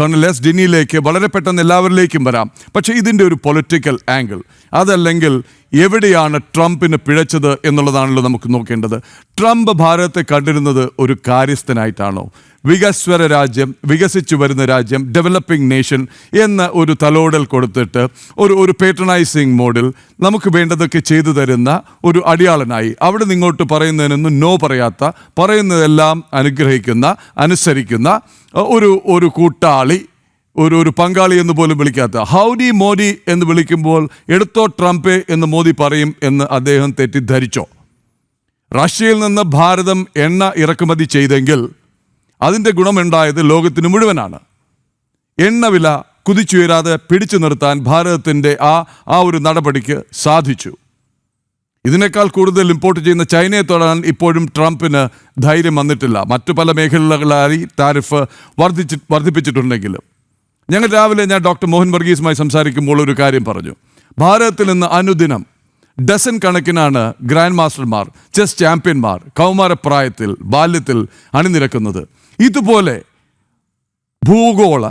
Colonel S ഡിനിയിലേക്ക് വളരെ പെട്ടെന്ന് എല്ലാവരിലേക്കും വരാം. പക്ഷേ ഇതിന്റെ ഒരു പൊളിറ്റിക്കൽ ആംഗിൾ അതല്ലെങ്കിൽ എവിടെയാണ് ട്രംപിന് പിഴച്ചത് എന്നുള്ളതാണല്ലോ നമുക്ക് നോക്കേണ്ടത്. ട്രംപ് ഭാരതത്തെ കണ്ടിരുന്നത് ഒരു കാര്യസ്ഥനായിട്ടാണോ? വികസ്വര രാജ്യം വികസിച്ചു വരുന്ന രാജ്യം ഡെവലപ്പിംഗ് നേഷൻ എന്ന ഒരു തലോടൽ കൊടുത്തിട്ട് ഒരു ഒരു പേട്രണൈസിങ് മോഡിൽ നമുക്ക് വേണ്ടതൊക്കെ ചെയ്തു തരുന്ന ഒരു അടിയാളനായി. അവിടെ നിങ്ങോട്ട് പറയുന്നതിനൊന്നും നോ പറയാത്ത പറയുന്നതെല്ലാം അനുഗ്രഹിക്കുന്ന അനുസരിക്കുന്ന ഒരു ഒരു കൂട്ടാളി ഒരു ഒരു പങ്കാളി എന്ന് പോലും വിളിക്കാത്ത. ഹൗഡി മോദി എന്ന് വിളിക്കുമ്പോൾ എടുത്തോ ട്രംപേ എന്ന് മോദി പറയും എന്ന് അദ്ദേഹം തെറ്റിദ്ധരിച്ചോ? റഷ്യയിൽ നിന്ന് ഭാരതം എണ്ണ ഇറക്കുമതി ചെയ്തെങ്കിൽ അതിന്റെ ഗുണമുണ്ടായത് ലോകത്തിന് മുഴുവനാണ്. എണ്ണവില കുതിച്ചുയരാതെ പിടിച്ചു നിർത്താൻ ഭാരതത്തിന്റെ ആ ആ ഒരു നടപടിക്ക് സാധിച്ചു. ഇതിനേക്കാൾ കൂടുതൽ ഇമ്പോർട്ട് ചെയ്യുന്ന ചൈനയെ തൊടാൻ ഇപ്പോഴും ട്രംപിന് ധൈര്യം വന്നിട്ടില്ല. മറ്റു പല മേഖലകളിലായി താരിഫ് വർദ്ധിച്ച് വർദ്ധിപ്പിച്ചിട്ടുണ്ടെങ്കിലും. ഞങ്ങൾ രാവിലെ ഞാൻ ഡോക്ടർ മോഹൻ വർഗീസുമായി സംസാരിക്കുമ്പോൾ ഒരു കാര്യം പറഞ്ഞു. ഭാരതത്തിൽ നിന്ന് അനുദിനം ഡസൻ കണക്കിനാണ് ഗ്രാൻഡ് മാസ്റ്റർമാർ ചെസ് ചാമ്പ്യന്മാർ കൗമാരപ്രായത്തിൽ ബാല്യത്തിൽ അണിനിരക്കുന്നത്. ഇതുപോലെ ഭൂഗോള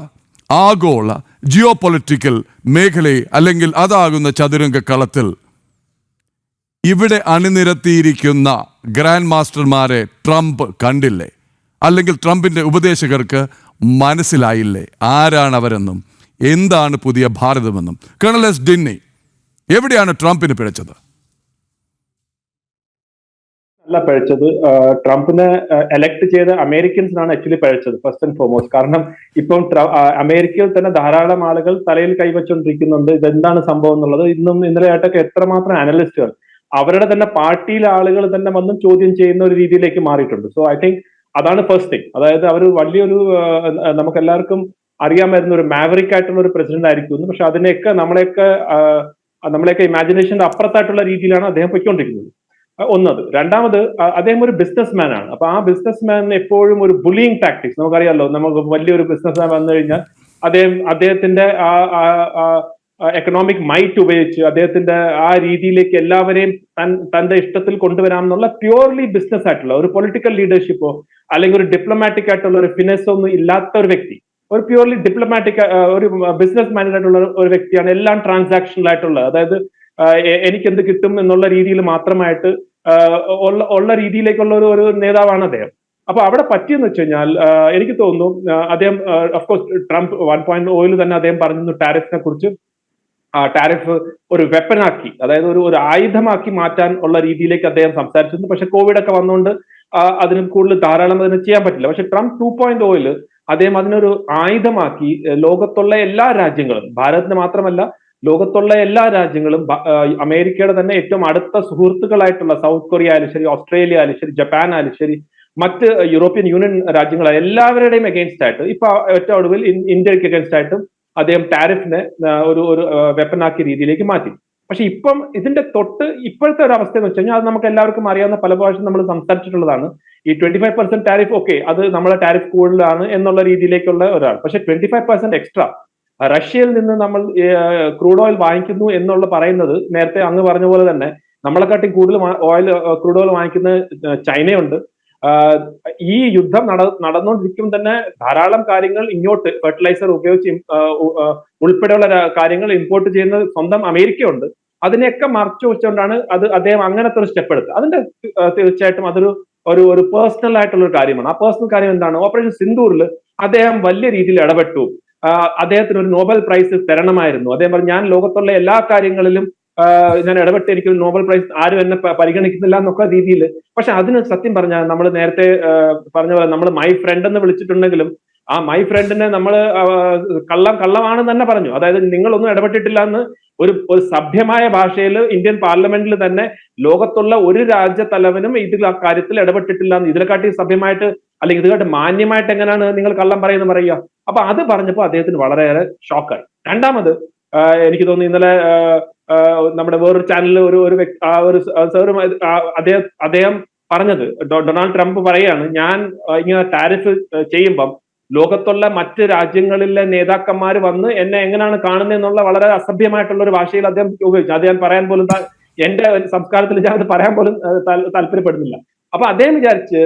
ആഗോള ജിയോ പൊളിറ്റിക്കൽ മേഖലയെ അല്ലെങ്കിൽ അതാകുന്ന ചതുരംഗ കളത്തിൽ ഇവിടെ അണിനിരത്തിയിരിക്കുന്ന ഗ്രാൻഡ് മാസ്റ്റർമാരെ ട്രംപ് കണ്ടില്ലേ? അല്ലെങ്കിൽ ട്രംപിന്റെ ഉപദേശകർക്ക് മനസ്സിലായില്ലേ? ആരാണ് അവരെന്നും എന്താണ് പുതിയ ഭാരതമെന്നും? കേണൽ എസ് ഡിന്നി എവിടെയാണ് ട്രംപിന് പിഴച്ചത്? അല്ല പഴച്ചത് ട്രംപിനെ എലക്ട് ചെയ്ത അമേരിക്കൻസിനാണ് ആക്ച്വലി പഴച്ചത് ഫസ്റ്റ് ആൻഡ് ഫോർമോസ്റ്റ് കാരണം ഇപ്പം അമേരിക്കയിൽ തന്നെ ധാരാളം ആളുകൾ തലയിൽ കൈവച്ചുകൊണ്ടിരിക്കുന്നുണ്ട് ഇതെന്താണ് സംഭവം എന്നുള്ളത് ഇന്നും ഇന്നലെയായിട്ടൊക്കെ എത്രമാത്രം അനലിസ്റ്റുകൾ അവരുടെ തന്നെ പാർട്ടിയിലെ ആളുകൾ തന്നെ വന്നും ചോദ്യം ചെയ്യുന്ന ഒരു രീതിയിലേക്ക് മാറിയിട്ടുണ്ട്. സോ ഐ തിങ്ക് അതാണ് ഫസ്റ്റ് തിങ് അതായത് അവർ വലിയൊരു നമുക്ക് എല്ലാവർക്കും അറിയാമായിരുന്ന ഒരു മാവറിക് ആയിട്ടുള്ള ഒരു പ്രസിഡന്റ് ആയിരിക്കും പക്ഷെ അതിനെയൊക്കെ നമ്മളെയൊക്കെ നമ്മളെയൊക്കെ ഇമാജിനേഷന്റെ അപ്പുറത്തായിട്ടുള്ള രീതിയിലാണ് അദ്ദേഹം പൊയ്ക്കൊണ്ടിരിക്കുന്നത്. ഒന്നത്. രണ്ടാമത് അദ്ദേഹം ഒരു ബിസിനസ് മാൻ ആണ്. അപ്പൊ ആ ബിസിനസ് മാൻ എപ്പോഴും ഒരു ബുള്ളിങ് ടാക്ടിക്സ് നമുക്കറിയാമല്ലോ നമുക്ക് വലിയൊരു ബിസിനസ് മാൻ വന്നു കഴിഞ്ഞാൽ അദ്ദേഹം അദ്ദേഹത്തിന്റെ ആ എക്കണോമിക് മൈറ്റ് ഉപയോഗിച്ച് അദ്ദേഹത്തിന്റെ ആ രീതിയിലേക്ക് എല്ലാവരെയും തൻ തന്റെ ഇഷ്ടത്തിൽ കൊണ്ടുവരാമെന്നുള്ള പ്യൂർലി ബിസിനസ് ആയിട്ടുള്ള ഒരു പൊളിറ്റിക്കൽ ലീഡർഷിപ്പോ അല്ലെങ്കിൽ ഒരു ഡിപ്ലോമാറ്റിക് ആയിട്ടുള്ള ഒരു ഫിനസ് ഒന്നും ഇല്ലാത്ത ഒരു വ്യക്തി. ഒരു പ്യുവർലി ഡിപ്ലോമാറ്റിക് ഒരു ബിസിനസ് മാനേജായിട്ടുള്ള ഒരു വ്യക്തിയാണ് എല്ലാം ട്രാൻസാക്ഷനിലായിട്ടുള്ളത് അതായത് എനിക്ക് എന്ത് കിട്ടും എന്നുള്ള രീതിയിൽ മാത്രമായിട്ട് ഉള്ള രീതിയിലേക്കുള്ള ഒരു ഒരു നേതാവാണ് അദ്ദേഹം. അപ്പൊ അവിടെ പറ്റിയെന്ന് വെച്ച് കഴിഞ്ഞാൽ എനിക്ക് തോന്നുന്നു അദ്ദേഹം of course Trump one point oil തന്നെ അദ്ദേഹം പറഞ്ഞിരുന്നു ടാരിഫിനെ കുറിച്ച്. ടാരിഫ് ഒരു വെപ്പനാക്കി അതായത് ഒരു ഒരു ആയുധമാക്കി മാറ്റാൻ ഉള്ള രീതിയിലേക്ക് അദ്ദേഹം സംസാരിച്ചിരുന്നു. പക്ഷെ കോവിഡ് ഒക്കെ വന്നുകൊണ്ട് അതിന് കൂടുതൽ ധാരാളം അതിന് ചെയ്യാൻ പറ്റില്ല. പക്ഷെ ട്രംപ് ടു പോയിന്റ് ഓയിൽ അദ്ദേഹം അതിനൊരു ആയുധമാക്കി ലോകത്തുള്ള എല്ലാ രാജ്യങ്ങളും ഭാരതത്തിന് മാത്രമല്ല ലോകത്തുള്ള എല്ലാ രാജ്യങ്ങളും അമേരിക്കയുടെ തന്നെ ഏറ്റവും അടുത്ത സുഹൃത്തുക്കളായിട്ടുള്ള സൗത്ത് കൊറിയ ആയാലും ശരി ഓസ്ട്രേലിയ ആയാലും ശരി ജപ്പാൻ ആയാലും ശരി മറ്റ് യൂറോപ്യൻ യൂണിയൻ രാജ്യങ്ങളായ എല്ലാവരുടെയും അഗേൻസ്റ്റ് ആയിട്ട് ഇപ്പൊ ഏറ്റവും ഒടുവിൽ ഇന്ത്യയ്ക്ക് അഗേൻസ്റ്റ് ആയിട്ടും അദ്ദേഹം ടാരിഫിനെ ഒരു ഒരു വെപ്പനാക്കിയ രീതിയിലേക്ക് മാറ്റി. പക്ഷെ ഇപ്പം ഇതിന്റെ തൊട്ട് ഇപ്പോഴത്തെ ഒരു അവസ്ഥ എന്ന് വെച്ച് കഴിഞ്ഞാൽ അത് നമുക്ക് എല്ലാവർക്കും അറിയാവുന്ന പല പ്രാവശ്യം നമ്മൾ സംസാരിച്ചിട്ടുള്ളതാണ്. ഈ twenty five percent tariff okay അത് നമ്മളെ ടാരിഫ് കൂടുതലാണ് എന്നുള്ള രീതിയിലേക്കുള്ള ഒരാൾ. പക്ഷെ ട്വന്റി ഫൈവ് പെർസെന്റ് എക്സ്ട്രാ റഷ്യയിൽ നിന്ന് നമ്മൾ ക്രൂഡ് ഓയിൽ വാങ്ങിക്കുന്നു എന്നുള്ള പറയുന്നത് നേരത്തെ അങ്ങ് പറഞ്ഞ പോലെ തന്നെ നമ്മളെക്കാട്ടി കൂടുതൽ ഓയിൽ ക്രൂഡ് ഓയിൽ വാങ്ങിക്കുന്ന ചൈനയുണ്ട്. ഈ യുദ്ധം നട നടന്നുകൊണ്ടിരിക്കും തന്നെ ധാരാളം കാര്യങ്ങൾ ഇങ്ങോട്ട് ഫെർട്ടിലൈസർ ഉപയോഗിച്ച് ഉൾപ്പെടെയുള്ള കാര്യങ്ങൾ ഇമ്പോർട്ട് ചെയ്യുന്നത് സ്വന്തം അമേരിക്കയുണ്ട്. അതിനെയൊക്കെ മറച്ചു വെച്ചുകൊണ്ടാണ് അത് അദ്ദേഹം അങ്ങനത്തെ ഒരു സ്റ്റെപ്പ് എടുത്തത്. അതിന്റെ തീർച്ചയായിട്ടും അതൊരു ഒരു ഒരു പേഴ്സണൽ ആയിട്ടുള്ള ഒരു കാര്യമാണ്. ആ പേഴ്സണൽ കാര്യം എന്താണ്? ഓപ്പറേഷൻ സിന്ദൂറിൽ അദ്ദേഹം വലിയ രീതിയിൽ ഇടപെട്ടു. അദ്ദേഹത്തിന് ഒരു നോബൽ പ്രൈസ് തരണമായിരുന്നു. അദ്ദേഹം പറഞ്ഞു ഞാൻ ലോകത്തുള്ള എല്ലാ കാര്യങ്ങളിലും ഞാൻ ഇടപെട്ട് എനിക്ക് നോബൽ പ്രൈസ് ആരും എന്നെ പരിഗണിക്കുന്നില്ല എന്നൊക്കെ രീതിയിൽ. പക്ഷെ അതിന് സത്യം പറഞ്ഞാൽ നമ്മൾ നേരത്തെ പറഞ്ഞ പോലെ നമ്മൾ മൈ ഫ്രണ്ട് എന്ന് വിളിച്ചിട്ടുണ്ടെങ്കിലും ആ മൈ ഫ്രണ്ടിനെ നമ്മൾ കള്ളം കള്ളമാണെന്ന് തന്നെ പറഞ്ഞു. അതായത് നിങ്ങളൊന്നും ഇടപെട്ടിട്ടില്ല എന്ന് ഒരു ഒരു സഭ്യമായ ഭാഷയിൽ ഇന്ത്യൻ പാർലമെന്റിൽ തന്നെ ലോകത്തുള്ള ഒരു രാജ്യത്തലവനും ഇതിൽ ആ കാര്യത്തിൽ ഇടപെട്ടിട്ടില്ല എന്ന് ഇതിനെക്കാട്ടി സഭ്യമായിട്ട് അല്ലെങ്കിൽ ഇതിനെക്കാട്ടി മാന്യമായിട്ട് എങ്ങനെയാണ് നിങ്ങൾ കള്ളം പറയുന്നത് പറയുക? അപ്പൊ അത് പറഞ്ഞപ്പോൾ അദ്ദേഹത്തിന് വളരെയേറെ ഷോക്കായി രണ്ടാമത് എനിക്ക് തോന്നുന്നു ഇന്നലെ നമ്മുടെ വേറൊരു ചാനലിൽ ഒരു ഒരു ആ ഒരു സാറ് അദ്ദേഹം അദ്ദേഹം പറഞ്ഞത്. ഡൊണാൾഡ് ട്രംപ് പറയാണ് ഞാൻ ഇങ്ങനെ ടാരിഫ് ചെയ്യുമ്പം ലോകത്തുള്ള മറ്റ് രാജ്യങ്ങളിലെ നേതാക്കന്മാർ വന്ന് എന്നെ എങ്ങനെയാണ് കാണുന്നത് എന്നുള്ള വളരെ അസഭ്യമായിട്ടുള്ള ഒരു ഭാഷയിൽ അദ്ദേഹം ഉപയോഗിച്ചു. അത് ഞാൻ പറയാൻ പോലും എന്റെ സംസ്കാരത്തിൽ ഞാൻ അത് പറയാൻ പോലും താല്പര്യപ്പെടുന്നില്ല. അപ്പൊ അദ്ദേഹം വിചാരിച്ച്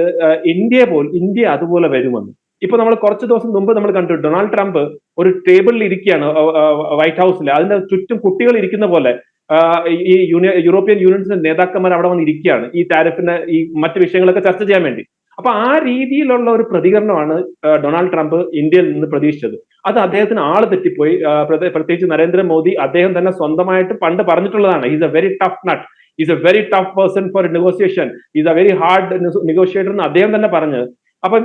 ഇന്ത്യ പോൽ ഇന്ത്യ അതുപോലെ വരുമെന്ന്. ഇപ്പൊ നമ്മൾ കുറച്ച് ദിവസം മുമ്പ് നമ്മൾ കണ്ടു ഡൊണാൾഡ് ട്രംപ് ഒരു ടേബിളിൽ ഇരിക്കുകയാണ് വൈറ്റ് ഹൗസിൽ. അതിന്റെ ചുറ്റും കുട്ടികൾ ഇരിക്കുന്ന പോലെ ഈ യൂറോപ്യൻ യൂണിയൻസിന്റെ നേതാക്കന്മാർ അവിടെ വന്ന് ഇരിക്കുകയാണ് ഈ ടാരിഫിന്റെ ഈ മറ്റു വിഷയങ്ങളൊക്കെ ചർച്ച ചെയ്യാൻ വേണ്ടി. അപ്പൊ ആ രീതിയിലുള്ള ഒരു പ്രതികരണമാണ് ഡൊണാൾഡ് ട്രംപ് ഇന്ത്യയിൽ നിന്ന് പ്രതീക്ഷിച്ചത്. അത് അദ്ദേഹത്തിന് ആൾ തെറ്റിപ്പോയി. പ്രത്യേകിച്ച് നരേന്ദ്രമോദി അദ്ദേഹം തന്നെ സ്വന്തമായിട്ട് പണ്ട് പറഞ്ഞിട്ടുള്ളതാണ്. Is a very tough nut is a very tough person for negotiation is a very hard negotiator എന്ന് അദ്ദേഹം തന്നെ പറഞ്ഞത് അപ്പൊ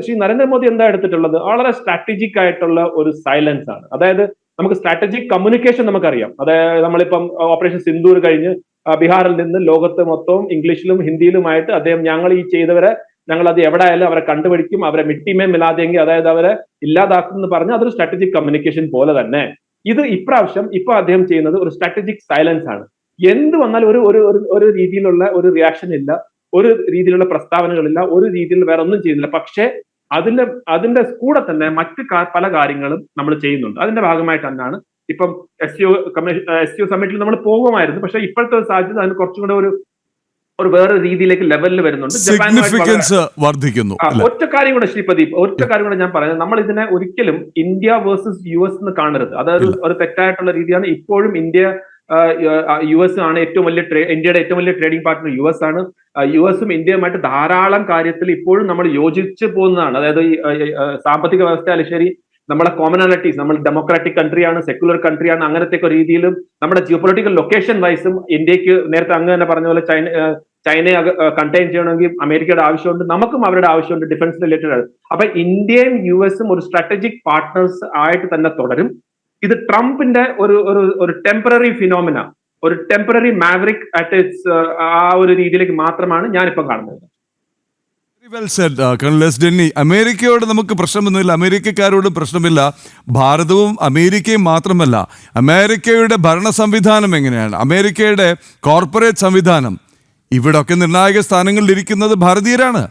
ശ്രീ നരേന്ദ്രമോദി എന്താ എടുത്തിട്ടുള്ളത്? വളരെ സ്ട്രാറ്റജിക് ആയിട്ടുള്ള ഒരു സൈലൻസ് ആണ്. അതായത് നമുക്ക് സ്ട്രാറ്റജിക് കമ്മ്യൂണിക്കേഷൻ നമുക്കറിയാം. അതായത് നമ്മളിപ്പം ഓപ്പറേഷൻ സിന്ദൂർ കഴിഞ്ഞ് ബീഹാറിൽ നിന്ന് ലോകത്ത് മൊത്തവും ഇംഗ്ലീഷിലും ഹിന്ദിയിലുമായിട്ട് അദ്ദേഹം ഞങ്ങൾ ഈ ചെയ്തവരെ ഞങ്ങൾ അത് എവിടെ ആയാലും അവരെ കണ്ടുപിടിക്കും അവരെ മിട്ടിമേ മിലാതെങ്കിൽ അതായത് അവരെ ഇല്ലാതാക്കും എന്ന് പറഞ്ഞാൽ അതൊരു സ്ട്രാറ്റജിക് കമ്മ്യൂണിക്കേഷൻ പോലെ തന്നെ. ഇത് ഇപ്രാവശ്യം ഇപ്പൊ അദ്ദേഹം ചെയ്യുന്നത് ഒരു സ്ട്രാറ്റജിക് സൈലൻസ് ആണ്. എന്ത് വന്നാലും ഒരു- ഒരു രീതിയിലുള്ള ഒരു റിയാക്ഷൻ ഇല്ല. ഒരു രീതിയിലുള്ള പ്രസ്താവനകളില്ല ഒരു രീതിയിൽ വേറെ ഒന്നും ചെയ്യുന്നില്ല. പക്ഷേ അതിന്റെ അതിന്റെ കൂടെ തന്നെ മറ്റു പല കാര്യങ്ങളും നമ്മൾ ചെയ്യുന്നുണ്ട്. അതിന്റെ ഭാഗമായിട്ട് തന്നെയാണ് ഇപ്പം എസ് യു എസ് യു സമ്മിറ്റിൽ നമ്മൾ പോകുമായിരുന്നു. പക്ഷെ ഇപ്പോഴത്തെ ഒരു സാഹചര്യം അതിന് കുറച്ചും കൂടെ ഒരു ഒരു വേറെ രീതിയിലേക്ക് ലെവലിൽ വരുന്നുണ്ട്. സിഗ്നിഫിക്കൻസ് വർദ്ധിക്കുന്നു ഒറ്റ കാര്യം കൂടെ ശ്രീ പ്രദീപ് ഒറ്റ കാര്യം കൂടെ ഞാൻ പറയുന്നത് നമ്മൾ ഇതിനെ ഒരിക്കലും ഇന്ത്യ വേഴ്സസ് യു എസ് എന്ന് കാണരുത്. അതായത്. ഒരു തെറ്റായിട്ടുള്ള രീതിയാണ് ഇപ്പോഴും ഇന്ത്യ യു എസ് ആണ് ഏറ്റവും വലിയ ട്രേ- ഇന്ത്യയുടെ ഏറ്റവും വലിയ ട്രേഡിംഗ് പാർട്ണർ യു എസ് ആണ്. യു എസും ഇന്ത്യയുമായിട്ട് ധാരാളം കാര്യത്തിൽ ഇപ്പോഴും നമ്മൾ യോജിച്ച് പോകുന്നതാണ്. അതായത് സാമ്പത്തിക വ്യവസ്ഥയാലും ശരി നമ്മുടെ കോമണാലിറ്റീസ് നമ്മൾ ഡെമോക്രാറ്റിക് കൺട്രിയാണ് സെക്യുലർ കൺട്രിയാണ് അങ്ങനത്തെ ഒക്കെ രീതിയിലും നമ്മുടെ ജിയോ പൊളിറ്റിക്കൽ ലൊക്കേഷൻ വൈസും ഇന്ത്യയ്ക്ക് നേരത്തെ അങ്ങ് തന്നെ പറഞ്ഞ പോലെ ചൈന ചൈനയെ കണ്ടെയ്ൻ ചെയ്യണമെങ്കിൽ അമേരിക്കയുടെ ആവശ്യമുണ്ട് നമുക്കും അവരുടെ ആവശ്യമുണ്ട് ഡിഫൻസ് റിലേറ്റഡ് ആണ്. അപ്പൊ ഇന്ത്യയും യു എസും ഒരു സ്ട്രാറ്റജിക് പാർട്ട്നേഴ്സ് ആയിട്ട് തന്നെ തുടരും. ഇത് ട്രംപിന്റെ ഒരു ഒരു ടെമ്പററി ഫിനോമിന ഒരു ടെമ്പററി മാവറിക് അറ്റ് ഇറ്റ്സ് ആ ഒരു രീതിയിലേക്ക് മാത്രമാണ് ഞാനിപ്പം കാണുന്നത്. വെൽ സെഡ് ഡെന്നി അമേരിക്കയോട് നമുക്ക് പ്രശ്നമൊന്നുമില്ല. അമേരിക്കക്കാരോടും പ്രശ്നമില്ല. ഭാരതവും അമേരിക്കയും മാത്രമല്ല. അമേരിക്കയുടെ ഭരണ സംവിധാനം എങ്ങനെയാണ്? അമേരിക്കയുടെ കോർപ്പറേറ്റ് സംവിധാനം. ഇവിടൊക്കെ നിർണായക സ്ഥാനങ്ങളിൽ ഇരിക്കുന്നത് ഭാരതീയരാണ്.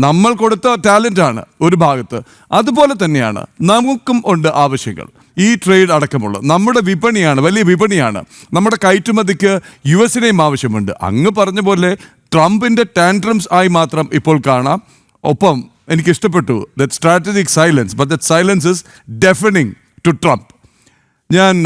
നമ്മൾ കൊടുത്ത ടാലന്റ് ആണ് ഒരു ഭാഗത്ത്. അതുപോലെ തന്നെയാണ് നമുക്കും ഉണ്ട് ആവശ്യങ്ങൾ. ഈ ട്രേഡ് അടക്കമുള്ള നമ്മുടെ വിപണിയാണ് വലിയ വിപണിയാണ്. നമ്മുടെ കയറ്റുമതിക്ക് യു എസിനെയും ആവശ്യമുണ്ട്. അങ്ങ് പറഞ്ഞ പോലെ ട്രംപിന്റെ ടാൻട്രംസ് ആയി മാത്രം ഇപ്പോൾ കാണാം. ഒപ്പം എനിക്ക് ഇഷ്ടപ്പെട്ടു that strategic silence but that silence is defining to Trump ഞാൻ